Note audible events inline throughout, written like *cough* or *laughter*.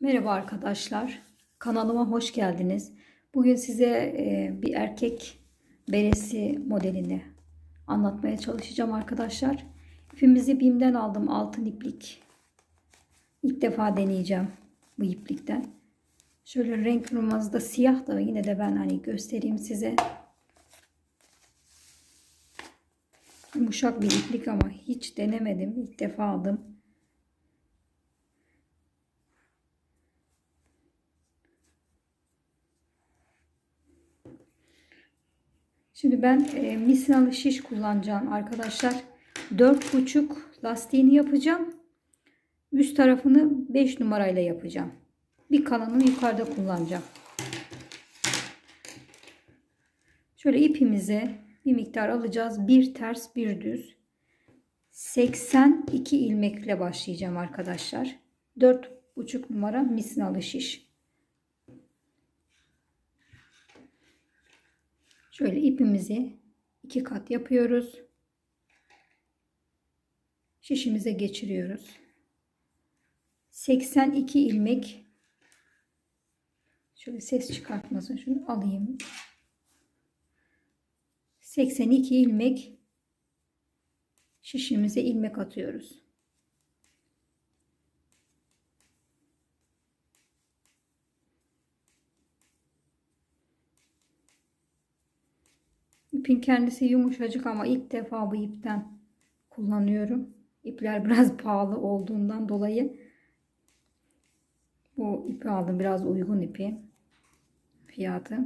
Merhaba arkadaşlar. Kanalıma hoş geldiniz. Bugün size e, bir erkek beresi modelini anlatmaya çalışacağım arkadaşlar. İpimizi BİM'den aldım altın iplik. İlk defa deneyeceğim bu iplikten. Şöyle renk numaranız da siyah da yine de ben hani göstereyim size. Yumuşak bir iplik ama hiç denemedim. İlk defa aldım. Şimdi ben e, misinalı şiş kullanacağım arkadaşlar. 4,5 lastiğini yapacağım. Üst tarafını 5 numarayla yapacağım. Bir kalanını yukarıda kullanacağım. Şöyle ipimizi bir miktar alacağız. Bir ters bir düz. 82 ilmekle başlayacağım arkadaşlar. 4,5 numara misinalı şiş. Şöyle ipimizi iki kat yapıyoruz. Şişimize geçiriyoruz. 82 ilmek şöyle ses çıkartmasın şunu alayım. 82 ilmek şişimize ilmek atıyoruz. İpin kendisi yumuşacık ama ilk defa bu ipten kullanıyorum. İpler *laughs* biraz pahalı olduğundan dolayı bu ipi aldım. Biraz uygun ipi. Fiyatı.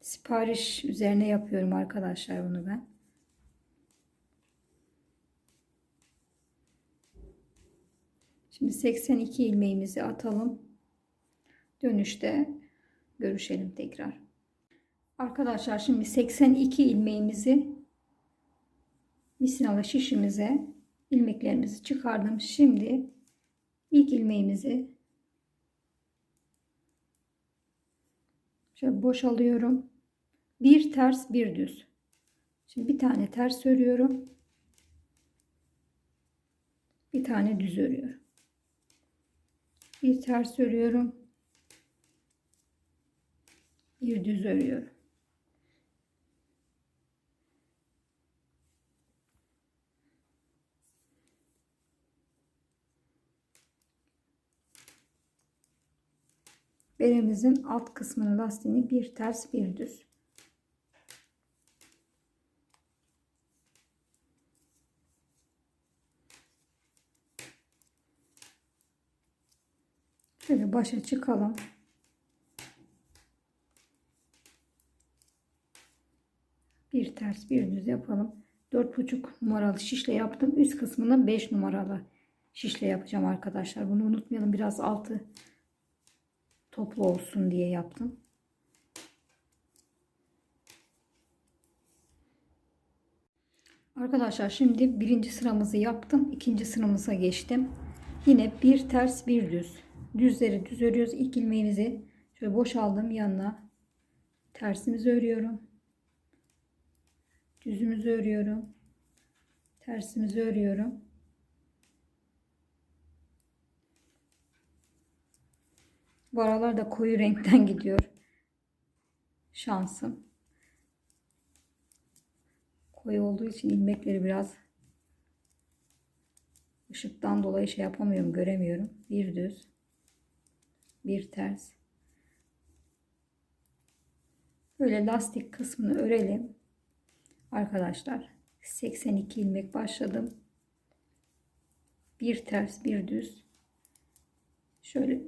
Sipariş üzerine yapıyorum arkadaşlar bunu ben. Şimdi 82 ilmeğimizi atalım. Dönüşte görüşelim tekrar. Arkadaşlar şimdi 82 ilmeğimizi misinalı şişimize ilmeklerimizi çıkardım. Şimdi ilk ilmeğimizi şöyle boşalıyorum. Bir ters bir düz. Şimdi bir tane ters örüyorum. Bir tane düz örüyorum. Bir ters örüyorum bir düz örüyorum. Belimizin alt kısmının lastiğini bir ters bir düz. Şöyle başa çıkalım. bir ters bir düz yapalım. 4,5 numaralı şişle yaptım. Üst kısmını 5 numaralı şişle yapacağım arkadaşlar. Bunu unutmayalım. Biraz altı toplu olsun diye yaptım. Arkadaşlar şimdi birinci sıramızı yaptım. ikinci sıramıza geçtim. Yine bir ters bir düz. Düzleri düz örüyoruz. İlk ilmeğimizi şöyle boşaldım yanına. Tersimizi örüyorum düzümüzü örüyorum. Tersimizi örüyorum. Bu aralar da koyu renkten *laughs* gidiyor. Şansım. Koyu olduğu için ilmekleri biraz ışıktan dolayı şey yapamıyorum göremiyorum. Bir düz bir ters. Böyle lastik kısmını örelim Arkadaşlar 82 ilmek başladım. Bir ters bir düz. Şöyle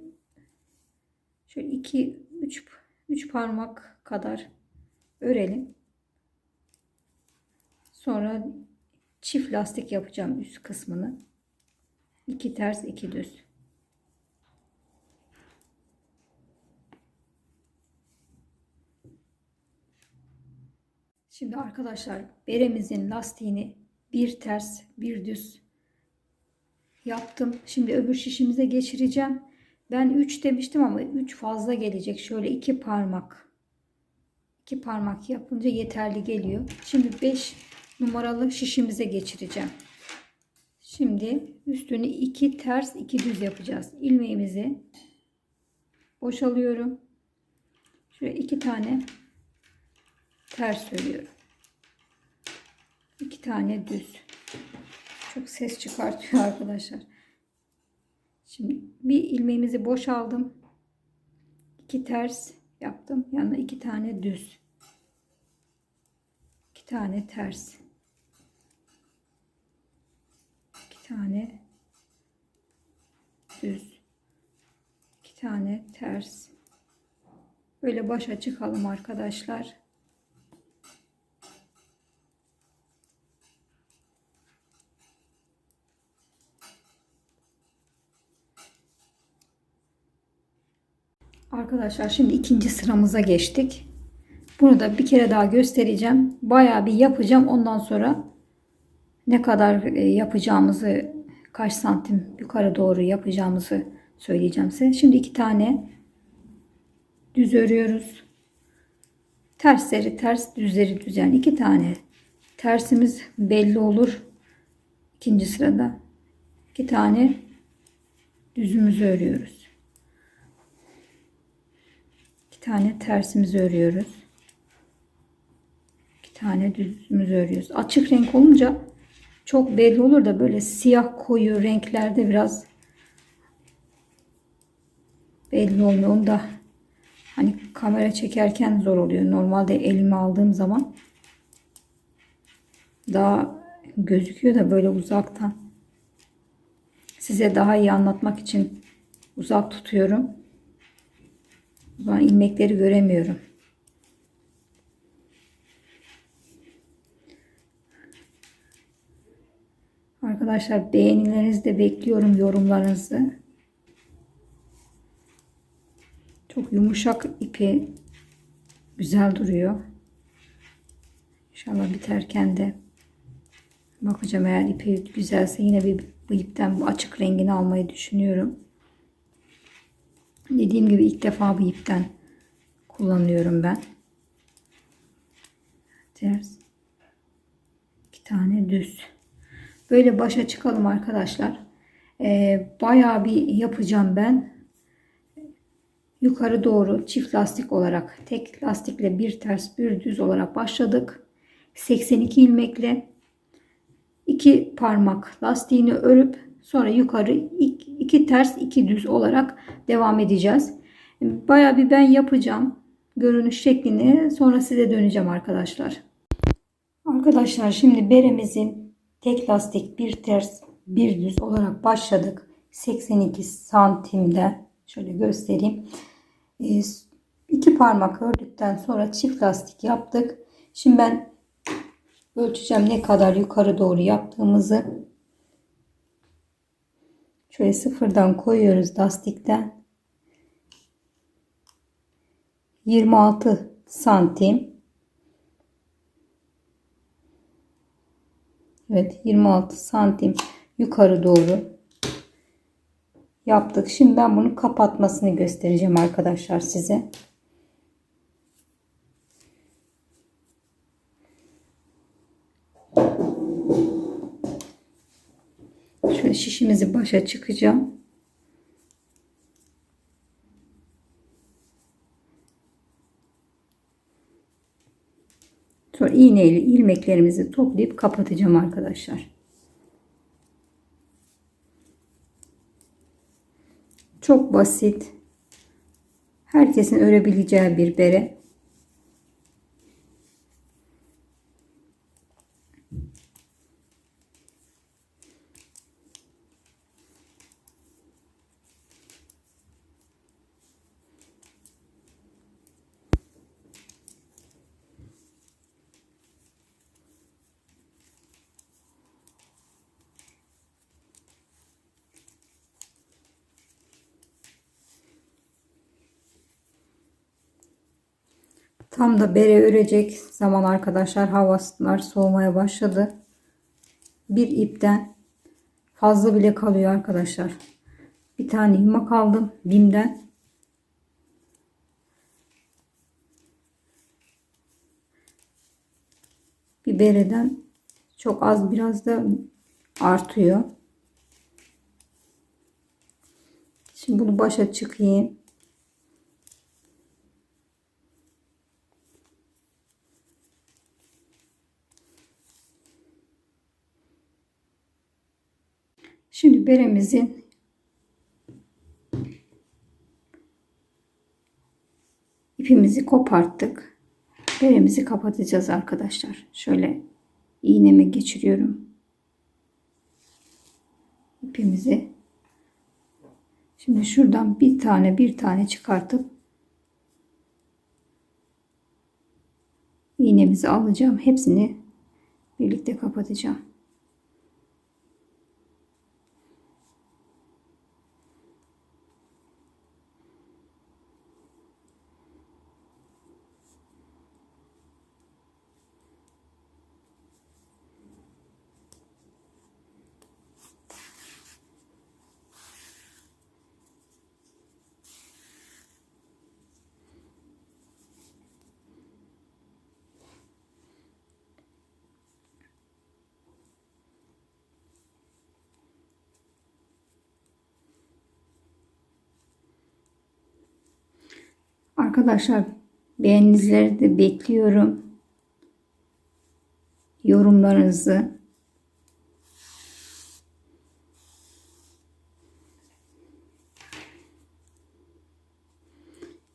şöyle 2 3 3 parmak kadar örelim. Sonra çift lastik yapacağım üst kısmını. 2 ters 2 düz. Şimdi arkadaşlar beremizin lastiğini bir ters bir düz yaptım. Şimdi öbür şişimize geçireceğim. Ben 3 demiştim ama 3 fazla gelecek. Şöyle 2 parmak. 2 parmak yapınca yeterli geliyor. Şimdi 5 numaralı şişimize geçireceğim. Şimdi üstünü iki ters iki düz yapacağız. İlmeğimizi boşalıyorum. Şöyle iki tane ters örüyorum. İki tane düz. Çok ses çıkartıyor *laughs* arkadaşlar. Şimdi bir ilmeğimizi boşaldım. İki ters yaptım. Yanına iki tane düz. İki tane ters. İki tane düz. İki tane ters. Böyle başa çıkalım arkadaşlar. Arkadaşlar şimdi ikinci sıramıza geçtik. Bunu da bir kere daha göstereceğim. Bayağı bir yapacağım. Ondan sonra ne kadar e, yapacağımızı kaç santim yukarı doğru yapacağımızı söyleyeceğim size. Şimdi iki tane düz örüyoruz. Tersleri ters, düzleri düz. Yani iki tane tersimiz belli olur. İkinci sırada iki tane düzümüzü örüyoruz. İki tane tersimizi örüyoruz. İki tane düzümüzü örüyoruz. Açık renk olunca çok belli olur da böyle siyah koyu renklerde biraz belli olmuyor. Onu da hani kamera çekerken zor oluyor. Normalde elime aldığım zaman daha gözüküyor da böyle uzaktan size daha iyi anlatmak için uzak tutuyorum. Zaman ilmekleri göremiyorum. Arkadaşlar beğenilerinizi de bekliyorum yorumlarınızı. Çok yumuşak ipi güzel duruyor. İnşallah biterken de bakacağım eğer ipi güzelse yine bir bu ipten bu açık rengini almayı düşünüyorum. Dediğim gibi ilk defa bu ipten kullanıyorum ben. Ters. iki tane düz. Böyle başa çıkalım arkadaşlar. Ee, bayağı bir yapacağım ben. Yukarı doğru çift lastik olarak tek lastikle bir ters bir düz olarak başladık. 82 ilmekle iki parmak lastiğini örüp sonra yukarı iki, iki ters iki düz olarak devam edeceğiz. Bayağı bir ben yapacağım görünüş şeklini sonra size döneceğim arkadaşlar. Arkadaşlar şimdi beremizin tek lastik bir ters bir düz olarak başladık. 82 santimde şöyle göstereyim. Ee, iki parmak ördükten sonra çift lastik yaptık. Şimdi ben ölçeceğim ne kadar yukarı doğru yaptığımızı. Şöyle sıfırdan koyuyoruz lastikten. 26 santim. Evet 26 santim yukarı doğru yaptık. Şimdi ben bunu kapatmasını göstereceğim arkadaşlar size. Şişimizi başa çıkacağım. Sonra iğneyle ilmeklerimizi toplayıp kapatacağım arkadaşlar. Çok basit. Herkesin örebileceği bir bere. Tam da bere örecek zaman arkadaşlar havalar soğumaya başladı. Bir ipten fazla bile kalıyor arkadaşlar. Bir tane ilmek aldım bimden. Bir bereden çok az biraz da artıyor. Şimdi bunu başa çıkayım. Şimdi beremizin ipimizi koparttık. Beremizi kapatacağız arkadaşlar. Şöyle iğneme geçiriyorum. İpimizi. Şimdi şuradan bir tane bir tane çıkartıp iğnemizi alacağım. Hepsini birlikte kapatacağım. Arkadaşlar beğeninizi de bekliyorum. Yorumlarınızı.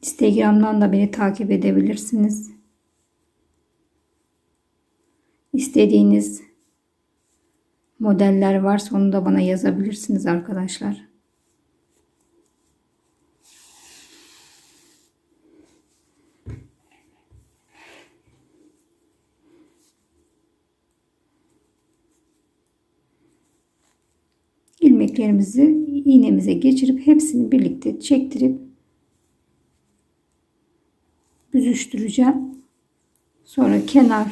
Instagram'dan da beni takip edebilirsiniz. İstediğiniz modeller varsa onu da bana yazabilirsiniz arkadaşlar. İlmeklerimizi iğnemize geçirip hepsini birlikte çektirip büzüştüreceğim. Sonra kenar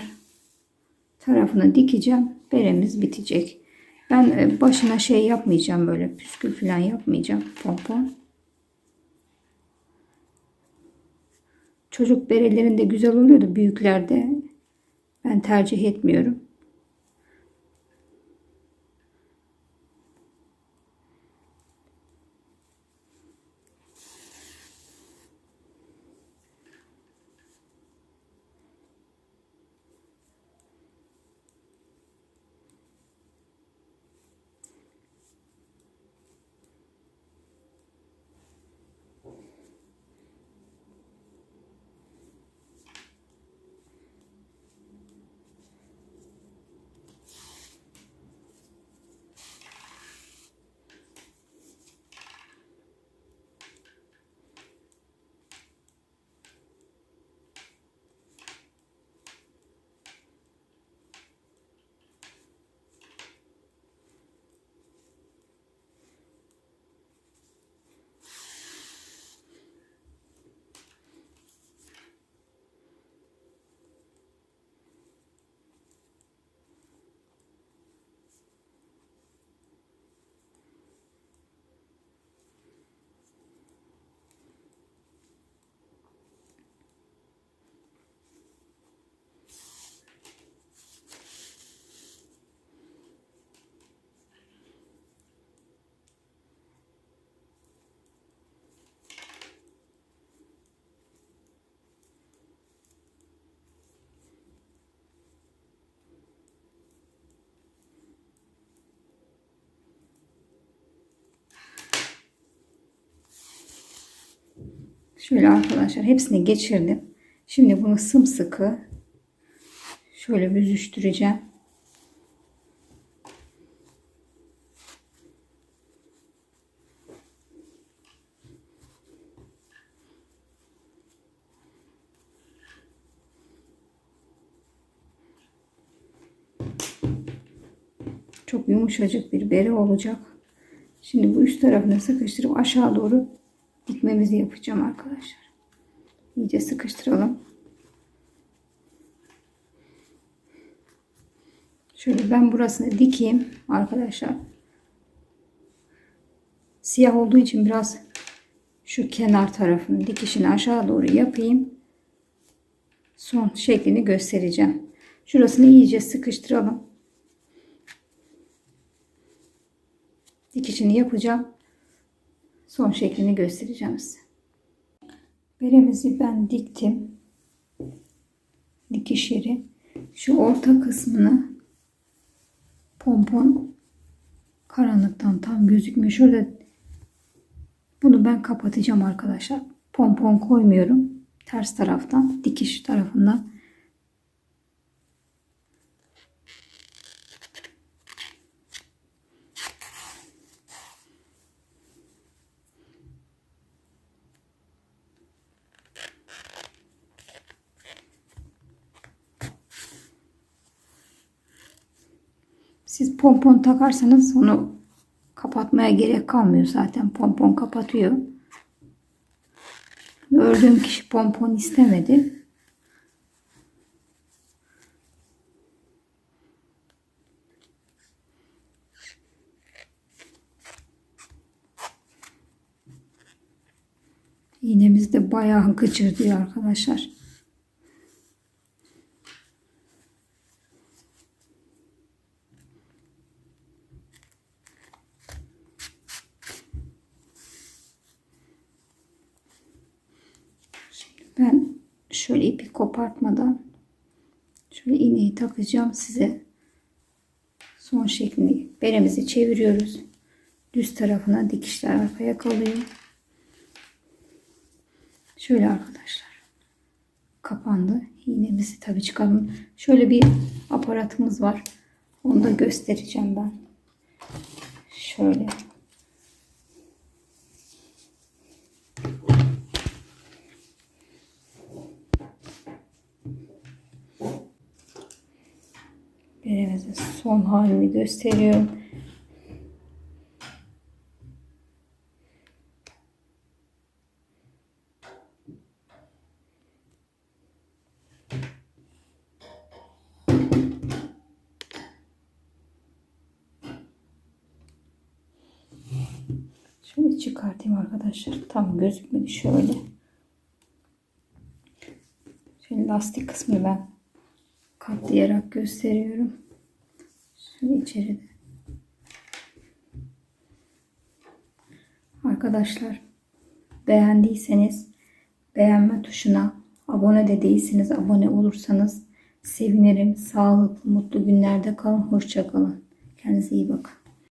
tarafını dikeceğim. Beremiz bitecek. Ben e, başına şey yapmayacağım böyle püskül falan yapmayacağım. Pompon. Çocuk berelerinde güzel oluyordu. Büyüklerde ben tercih etmiyorum. Şöyle arkadaşlar hepsini geçirdim. Şimdi bunu sımsıkı şöyle büzüştüreceğim. Çok yumuşacık bir bere olacak. Şimdi bu üst tarafını sıkıştırıp aşağı doğru dikmemizi yapacağım arkadaşlar. İyice sıkıştıralım. Şöyle ben burasını dikeyim arkadaşlar. Siyah olduğu için biraz şu kenar tarafını dikişini aşağı doğru yapayım. Son şeklini göstereceğim. Şurasını iyice sıkıştıralım. Dikişini yapacağım. Son şeklini göstereceğim size. Beremizi ben diktim. Dikiş yeri. Şu orta kısmını pompon karanlıktan tam gözükmüyor. Şurada bunu ben kapatacağım arkadaşlar. Pompon koymuyorum. Ters taraftan, dikiş tarafından. Siz pompon takarsanız onu kapatmaya gerek kalmıyor zaten. Pompon kapatıyor. Ördüğüm kişi pompon istemedi. İğnemiz de bayağı gıcırdıyor arkadaşlar. Ben şöyle ipi kopartmadan şöyle iğneyi takacağım size. Son şeklini beremizi çeviriyoruz. Düz tarafına dikişler arkaya kalıyor. Şöyle arkadaşlar. Kapandı. İğnemizi tabi çıkalım. Şöyle bir aparatımız var. Onu da göstereceğim ben. Şöyle. Son halini gösteriyorum. Şöyle çıkartayım arkadaşlar. Tam gözükmedi şöyle. Şöyle lastik kısmını ben katlayarak gösteriyorum. İçeride. Arkadaşlar beğendiyseniz beğenme tuşuna abone de değilseniz abone olursanız sevinirim. Sağlıklı, mutlu günlerde kalın. Hoşça kalın. Kendinize iyi bakın.